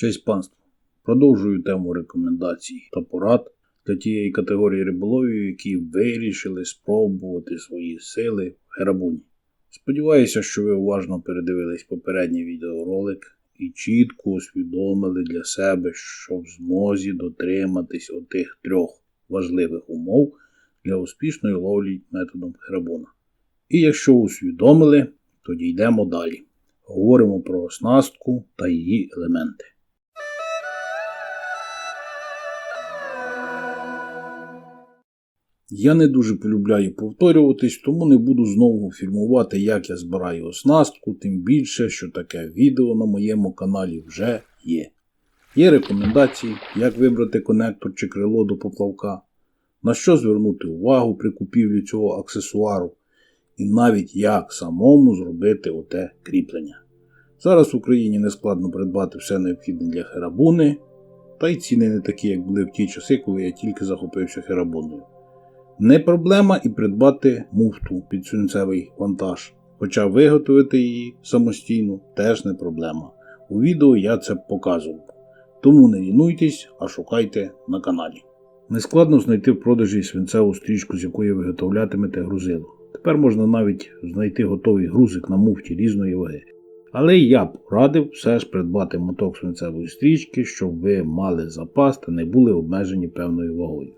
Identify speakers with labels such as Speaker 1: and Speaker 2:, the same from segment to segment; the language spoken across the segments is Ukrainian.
Speaker 1: Честь панство. Продовжую тему рекомендацій та порад для тієї категорії риболовів, які вирішили спробувати свої сили в Герабуні. Сподіваюся, що ви уважно передивились попередній відеоролик і чітко усвідомили для себе, що в змозі дотриматись отих трьох важливих умов для успішної ловлі методом Герабуна. І якщо усвідомили, тоді йдемо далі. Говоримо про оснастку та її елементи. Я не дуже полюбляю повторюватись, тому не буду знову фільмувати, як я збираю оснастку, тим більше, що таке відео на моєму каналі вже є. Є рекомендації, як вибрати конектор чи крило до поплавка, на що звернути увагу при купівлі цього аксесуару, і навіть як самому зробити оте кріплення. Зараз в Україні не складно придбати все необхідне для херабуни, та й ціни не такі, як були в ті часи, коли я тільки захопився херабуною. Не проблема і придбати муфту під свинцевий вантаж, хоча виготовити її самостійно теж не проблема. У відео я це показував. Тому не лінуйтесь, а шукайте на каналі. Нескладно знайти в продажі свинцеву стрічку, з якої виготовлятимете грузило. Тепер можна навіть знайти готовий грузик на муфті різної ваги. Але я б радив все ж придбати моток свинцевої стрічки, щоб ви мали запас та не були обмежені певною вагою.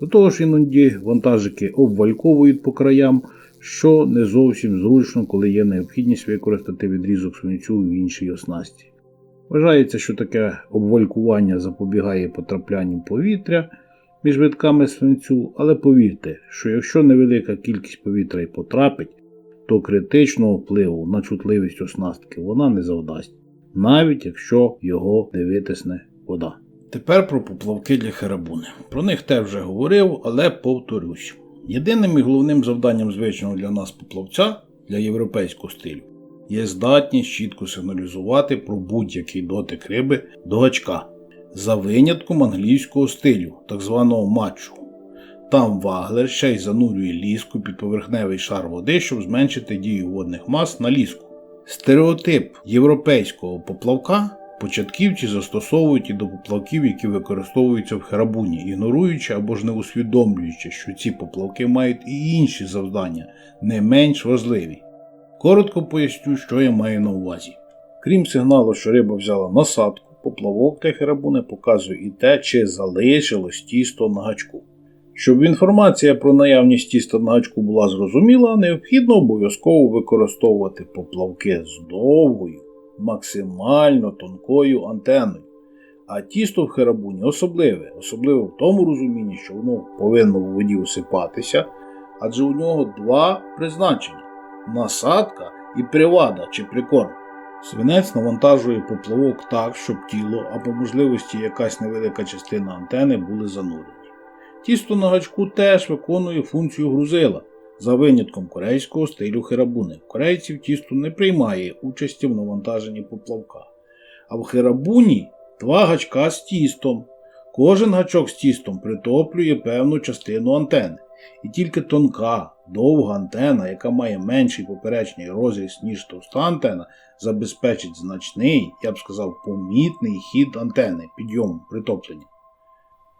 Speaker 1: До того ж іноді вантажики обвальковують по краям, що не зовсім зручно, коли є необхідність використати відрізок свинцю в іншій оснасті. Вважається, що таке обвалькування запобігає потраплянню повітря між витками свинцю, але повірте, що якщо невелика кількість повітря й потрапить, то критичного впливу на чутливість оснастки вона не завдасть, навіть якщо його не витисне вода. Тепер про поплавки для херабуни. Про них теж вже говорив, але повторюсь. Єдиним і головним завданням звичного для нас поплавця для європейського стилю є здатність чітко сигналізувати про будь-який дотик риби до гачка, за винятком англійського стилю, так званого матчу. Там ваглер ще й занурює ліску під поверхневий шар води, щоб зменшити дію водних мас на ліску. Стереотип європейського поплавка початківці застосовують і до поплавків, які використовуються в херабуні, ігноруючи або ж не усвідомлюючи, що ці поплавки мають і інші завдання, не менш важливі. Коротко поясню, що я маю на увазі. Крім сигналу, що риба взяла насадку, поплавок для херабуни показує і те, чи залишилось тісто на гачку. Щоб інформація про наявність тіста на гачку була зрозуміла, необхідно обов'язково використовувати поплавки з довгою, максимально тонкою антеною. А тісто в херабуні особливе, особливо в тому розумінні, що воно повинно в воді осипатися, адже у нього два призначення насадка і привада чи прикорм. Свинець навантажує поплавок так, щоб тіло, а по можливості якась невелика частина антени були занурені. Тісто на гачку теж виконує функцію грузила, за винятком корейського стилю херабуни. Корейців тісто не приймає участі в навантаженні поплавка. А в херабуні два гачка з тістом. Кожен гачок з тістом притоплює певну частину антени. І тільки тонка, довга антена, яка має менший поперечний розріз, ніж товста антена, забезпечить значний, я б сказав, помітний хід антени підйому притоплення.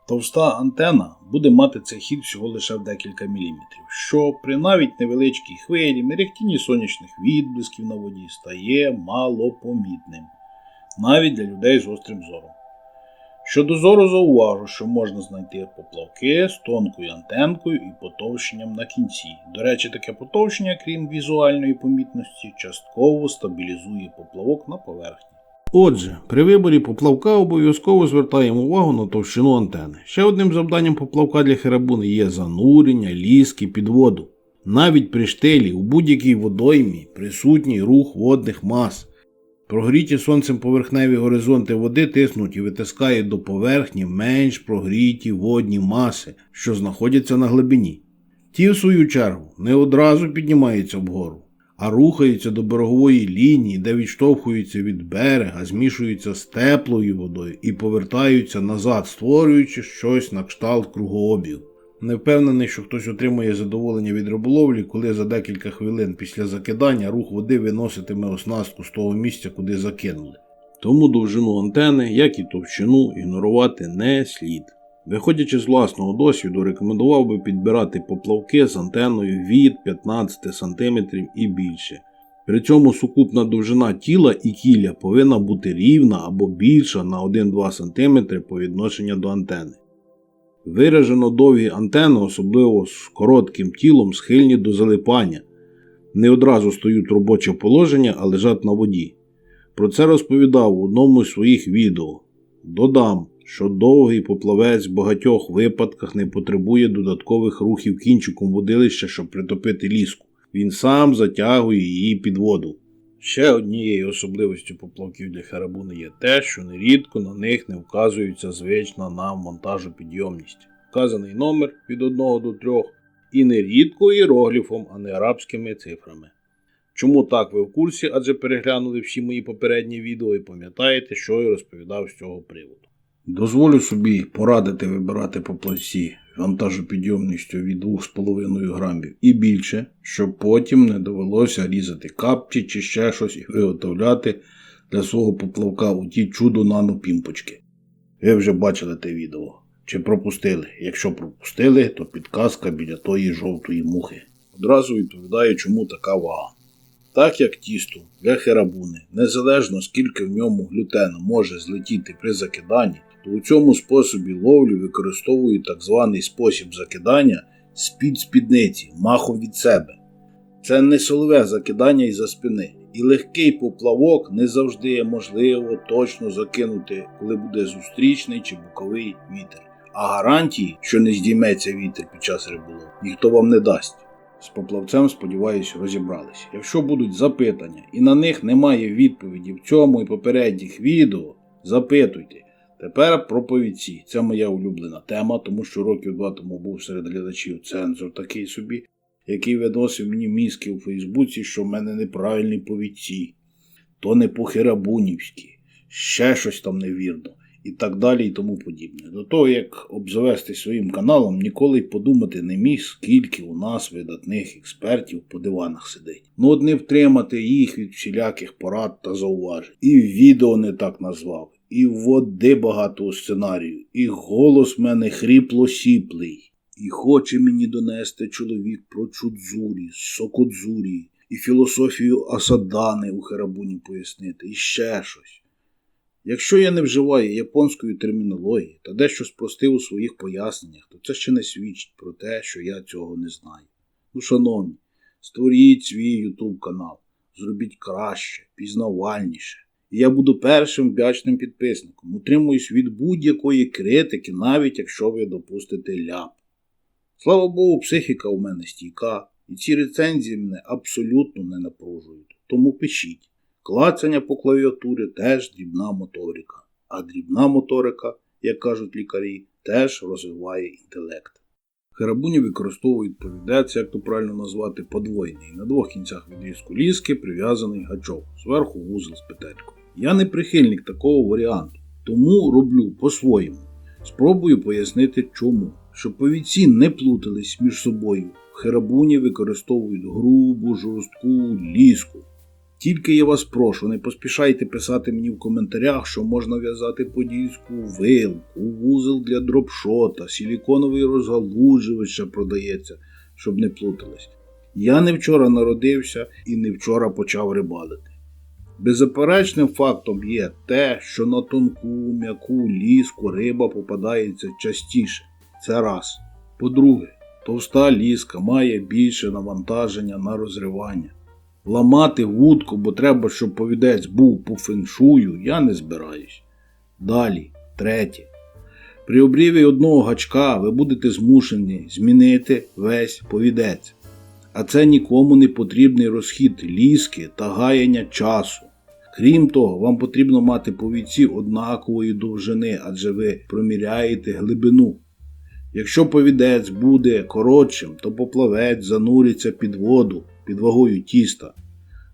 Speaker 1: Товста антена буде мати цей хід всього лише в декілька міліметрів, що при навіть невеличкій хвилі, мерехтінні сонячних відблисків на воді стає малопомітним, навіть для людей з острим зором. Щодо зору зауважу, що можна знайти поплавки з тонкою антенкою і потовщенням на кінці. До речі, таке потовщення, крім візуальної помітності, частково стабілізує поплавок на поверхні. Отже, при виборі поплавка обов'язково звертаємо увагу на товщину антени. Ще одним завданням поплавка для херабуни є занурення, ліски під воду. Навіть при штилі у будь-якій водоймі присутній рух водних мас. Прогріті сонцем поверхневі горизонти води тиснуть і витискають до поверхні менш прогріті водні маси, що знаходяться на глибині. Ті, в свою чергу, не одразу піднімаються вгору, а рухаються до берегової лінії, де відштовхуються від берега, змішуються з теплою водою і повертаються назад, створюючи щось на кшталт кругообігу. Не впевнений, що хтось отримує задоволення від риболовлі, коли за декілька хвилин після закидання рух води виноситиме оснастку з того місця, куди закинули. Тому довжину антени, як і товщину, ігнорувати не слід. Виходячи з власного досвіду, рекомендував би підбирати поплавки з антеною від 15 см і більше. При цьому сукупна довжина тіла і кілля повинна бути рівна або більша на 1-2 см по відношенню до антени. Виражено довгі антени, особливо з коротким тілом, схильні до залипання. Не одразу стають в робоче положення, а лежать на воді. Про це розповідав у одному з своїх відео. Додам, що довгий поплавець в багатьох випадках не потребує додаткових рухів кінчиком водилища, щоб притопити ліску. Він сам затягує її під воду. Ще однією особливістю поплавків для харабуни є те, що нерідко на них не вказується звична нам монтажопідйомність. Вказаний номер від 1 до 3 і нерідко іерогліфом, а не арабськими цифрами. Чому так ви в курсі, адже переглянули всі мої попередні відео і пам'ятаєте, що я розповідав з цього приводу. Дозволю собі порадити вибирати поплавці вантажопідйомністю від 2,5 грамів і більше, щоб потім не довелося різати капці чи ще щось і виготовляти для свого поплавка у ті чудо нанопімпочки. Ви вже бачили те відео. Чи пропустили? Якщо пропустили, то підказка біля тої жовтої мухи. Одразу відповідаю, чому така вага. Так як тісто для херабуни, незалежно скільки в ньому глютену може злетіти при закиданні, то у цьому способі ловлі використовують так званий спосіб закидання з-під спідниці, махом від себе. Це не солове закидання із-за спини, і легкий поплавок не завжди можливо точно закинути, коли буде зустрічний чи боковий вітер. А гарантії, що не здійметься вітер під час риболову, ніхто вам не дасть. З поплавцем, сподіваюся, розібралися. Якщо будуть запитання і на них немає відповіді в цьому і попередніх відео, запитуйте. Тепер про повідці. Це моя улюблена тема, тому що років два тому був серед глядачів цензор такий собі, який виносив мені мізки у Фейсбуці, що в мене неправильні повідці, то не по-херабунівськи, ще щось там невірно і так далі і тому подібне. До того, як обзавести своїм каналом, ніколи й подумати не міг, скільки у нас видатних експертів по диванах сидить. Ну от не втримати їх від всіляких порад та зауважень. І відео не так назвав, і води багато у сценарію, і голос мене хріпло-сіплий. І хоче мені донести чоловік про чудзурі, сокодзурі, і філософію Асадани у Херабуні пояснити, і ще щось. Якщо я не вживаю японської термінології та дещо спростив у своїх поясненнях, то це ще не свідчить про те, що я цього не знаю. Ну, шановні, створіть свій YouTube канал, зробіть краще, пізнавальніше. Я буду першим вдячним підписником. Утримуюсь від будь-якої критики, навіть якщо ви допустите ляп. Слава Богу, психіка у мене стійка, і ці рецензії мене абсолютно не напружують. Тому пишіть. Клацання по клавіатурі теж дрібна моторика. А дрібна моторика, як кажуть лікарі, теж розвиває інтелект. Херабуні використовують повідець, як то правильно назвати, подвойний. На двох кінцях відрізку ліски прив'язаний гачок, зверху вузол з петелькою. Я не прихильник такого варіанту, тому роблю по-своєму. Спробую пояснити чому. Щоб повідці не плутались між собою. В херабуні використовують грубу, жорстку ліску. Тільки я вас прошу, не поспішайте писати мені в коментарях, що можна в'язати подільську вилку, вузол для дропшота, силіконовий розгалуджувач ще продається, щоб не плутались. Я не вчора народився і не вчора почав рибалити. Беззаперечним фактом є те, що на тонку, м'яку ліску риба попадається частіше. Це раз. По-друге, товста ліска має більше навантаження на розривання. Ламати вудку, бо треба, щоб повідець був по феншую, я не збираюсь. Далі, третє. При обріві одного гачка ви будете змушені змінити весь повідець. А це нікому не потрібний розхід ліски та гаяння часу. Крім того, вам потрібно мати повідці однакової довжини, адже ви проміряєте глибину. Якщо повідець буде коротшим, то поплавець зануриться під воду під вагою тіста.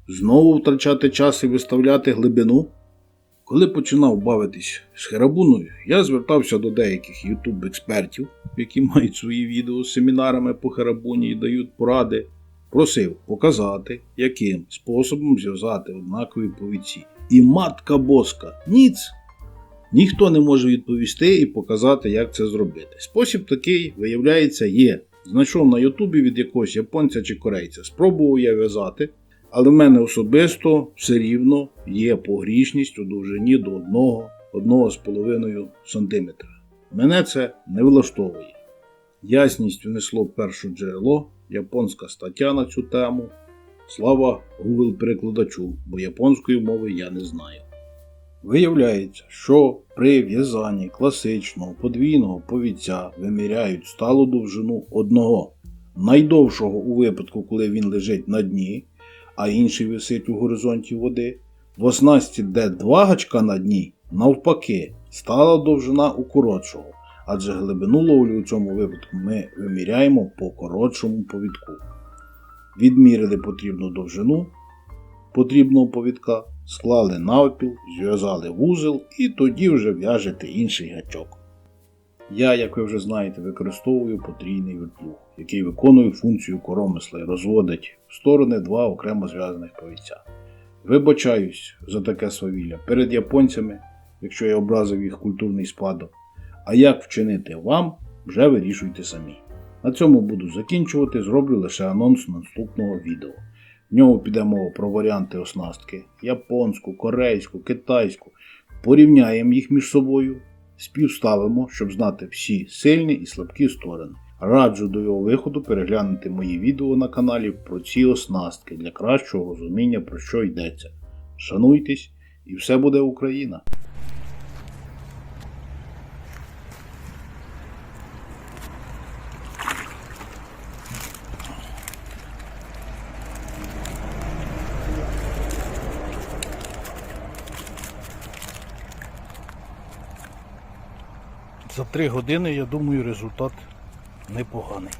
Speaker 1: Знову втрачати час і виставляти глибину. Коли починав бавитись з херабуною, я звертався до деяких ютуб експертів, які мають свої відео з семінарами по херабуні і дають поради. просив показати, яким способом зв'язати однакові повідці. І матка боска, ніц! Ніхто не може відповісти і показати, як це зробити. Спосіб такий, виявляється, є. Знайшов на Ютубі від якогось японця чи корейця. Спробував я в'язати, але в мене особисто все рівно є погрішність у довжині до 1-1,5 см. Мене це не влаштовує. Ясність внесло перше джерело, японська стаття на цю тему. Слава Google перекладачу, бо японської мови я не знаю. Виявляється, що при в'язанні класичного подвійного повідця виміряють сталу довжину одного, найдовшого у випадку, коли він лежить на дні, а інший висить у горизонті води. В оснасті, де два гачка на дні, навпаки, стала довжина у коротшого, адже глибину ловлі у цьому випадку ми виміряємо по коротшому повідку. Відміряли потрібну довжину потрібного повідка, склали навпіл, зв'язали вузол і тоді вже в'яжете інший гачок. Я, як ви вже знаєте, використовую потрійний вертлуг, який виконує функцію коромисла і розводить в сторони два окремо зв'язаних повідця. Вибачаюсь за таке свавілля перед японцями, якщо я образив їх культурний спадок. А як вчинити вам, вже вирішуйте самі. На цьому буду закінчувати, зроблю лише анонс наступного відео. В ньому піде мова про варіанти оснастки японську, корейську, китайську. Порівняємо їх між собою, співставимо, щоб знати всі сильні і слабкі сторони. Раджу до його виходу переглянути мої відео на каналі про ці оснастки для кращого розуміння, про що йдеться. Шануйтесь і все буде Україна! За три години, я думаю, результат непоганий.